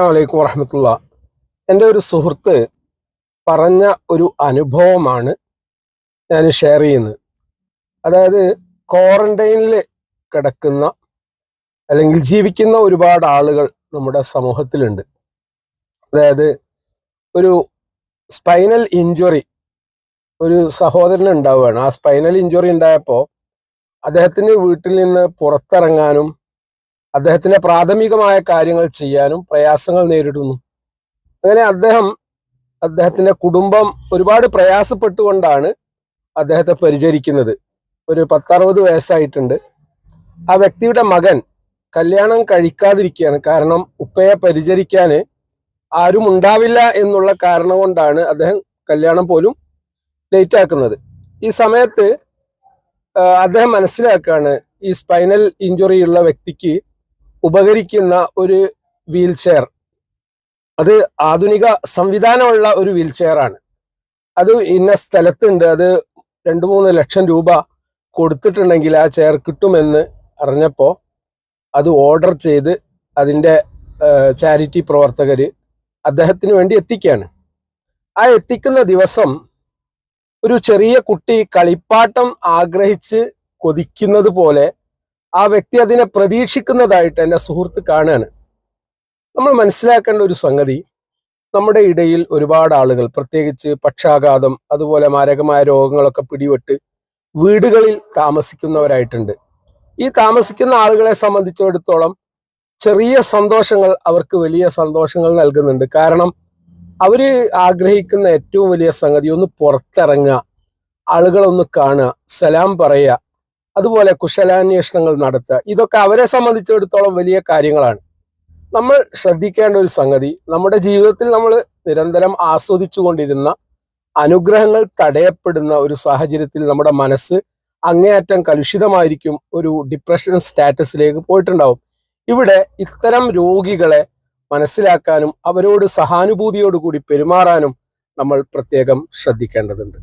വലൈക്കും വറഹമത്തുള്ള. എന്റെ ഒരു സുഹൃത്ത് പറഞ്ഞ ഒരു അനുഭവമാണ് ഞാൻ ഷെയർ ചെയ്യുന്നത്. അതായത് ക്വാറന്റൈനിൽ കിടക്കുന്ന അല്ലെങ്കിൽ ജീവിക്കുന്ന ഒരുപാട് ആളുകൾ നമ്മുടെ സമൂഹത്തിലുണ്ട്. അതായത് ഒരു സ്പൈനൽ ഇഞ്ചുറി ഒരു സഹോദരൻ ഉണ്ടാവുകയാണ് ആ സ്പൈനൽ ഇഞ്ചുറി ഉണ്ടായപ്പോൾ അദ്ദേഹത്തിന് വീട്ടിൽ നിന്ന് പുറത്തിറങ്ങാനും അദ്ദേഹത്തിന്റെ പ്രാഥമികമായ കാര്യങ്ങൾ ചെയ്യാനും പ്രയാസങ്ങൾ നേരിടുന്നു. അങ്ങനെ അദ്ദേഹം അദ്ദേഹത്തിന്റെ കുടുംബം ഒരുപാട് പ്രയാസപ്പെട്ടുകൊണ്ടാണ് അദ്ദേഹത്തെ പരിചരിക്കുന്നത്. ഒരു പത്തറുപത് വയസ്സായിട്ടുണ്ട്. ആ വ്യക്തിയുടെ മകൻ കല്യാണം കഴിക്കാതിരിക്കുകയാണ്. കാരണം ഉപ്പയെ പരിചരിക്കാൻ ആരും ഉണ്ടാവില്ല എന്നുള്ള കാരണം കൊണ്ടാണ് അദ്ദേഹം കല്യാണം പോലും ലേറ്റ് ആക്കുന്നത്. ഈ സമയത്ത് അദ്ദേഹം മനസ്സിലാക്കുകയാണ് ഈ സ്പൈനൽ ഇഞ്ചുറി ഉള്ള വ്യക്തിക്ക് ഉപകരിക്കുന്ന ഒരു വീൽചെയർ അത് ആധുനിക സംവിധാനമുള്ള ഒരു വീൽ ചെയർ ആണ്. അത് ഇന്ന സ്ഥലത്തുണ്ട്. അത് രണ്ട് മൂന്ന് ലക്ഷം രൂപ കൊടുത്തിട്ടുണ്ടെങ്കിൽ ആ ചെയർ കിട്ടുമെന്ന് അറിഞ്ഞപ്പോൾ അത് ഓർഡർ ചെയ്ത് അതിന്റെ ചാരിറ്റി പ്രവർത്തകർ അദ്ദേഹത്തിന് വേണ്ടി എത്തിക്കുകയാണ് ആ എത്തിക്കുന്ന ദിവസം ഒരു ചെറിയ കുട്ടി കളിപ്പാട്ടം ആഗ്രഹിച്ച് കൊതിക്കുന്നത് പോലെ ആ വ്യക്തി അതിനെ പ്രതീക്ഷിക്കുന്നതായിട്ട് എന്റെ സുഹൃത്ത് കാണുകയാണ് നമ്മൾ മനസ്സിലാക്കേണ്ട ഒരു സംഗതി നമ്മുടെ ഇടയിൽ ഒരുപാട് ആളുകൾ പ്രത്യേകിച്ച് പക്ഷാഘാതം അതുപോലെ മാരകമായ രോഗങ്ങളൊക്കെ പിടിപെട്ട് വീടുകളിൽ താമസിക്കുന്നവരായിട്ടുണ്ട്. ഈ താമസിക്കുന്ന ആളുകളെ സംബന്ധിച്ചിടത്തോളം ചെറിയ സന്തോഷങ്ങൾ അവർക്ക് വലിയ സന്തോഷങ്ങൾ നൽകുന്നുണ്ട്. കാരണം അവർ ആഗ്രഹിക്കുന്ന ഏറ്റവും വലിയ സംഗതി ഒന്ന് പുറത്തിറങ്ങുക ആളുകളൊന്ന് കാണുക സലാം പറയുക അതുപോലെ കുശലാന്വേഷണങ്ങൾ നടത്തുക. ഇതൊക്കെ അവരെ സംബന്ധിച്ചിടത്തോളം വലിയ കാര്യങ്ങളാണ്. നമ്മൾ ശ്രദ്ധിക്കേണ്ട ഒരു സംഗതി നമ്മുടെ ജീവിതത്തിൽ നമ്മൾ നിരന്തരം ആസ്വദിച്ചു കൊണ്ടിരുന്ന അനുഗ്രഹങ്ങൾ തടയപ്പെടുന്ന ഒരു സാഹചര്യത്തിൽ നമ്മുടെ മനസ്സ് അങ്ങേയറ്റം കലുഷിതമായിരിക്കും ഒരു ഡിപ്രഷൻ സ്റ്റാറ്റസിലേക്ക് പോയിട്ടുണ്ടാവും. ഇവിടെ ഇത്തരം രോഗികളെ മനസ്സിലാക്കാനും അവരോട് സഹാനുഭൂതിയോടുകൂടി പെരുമാറാനും നമ്മൾ പ്രത്യേകം ശ്രദ്ധിക്കേണ്ടതുണ്ട്.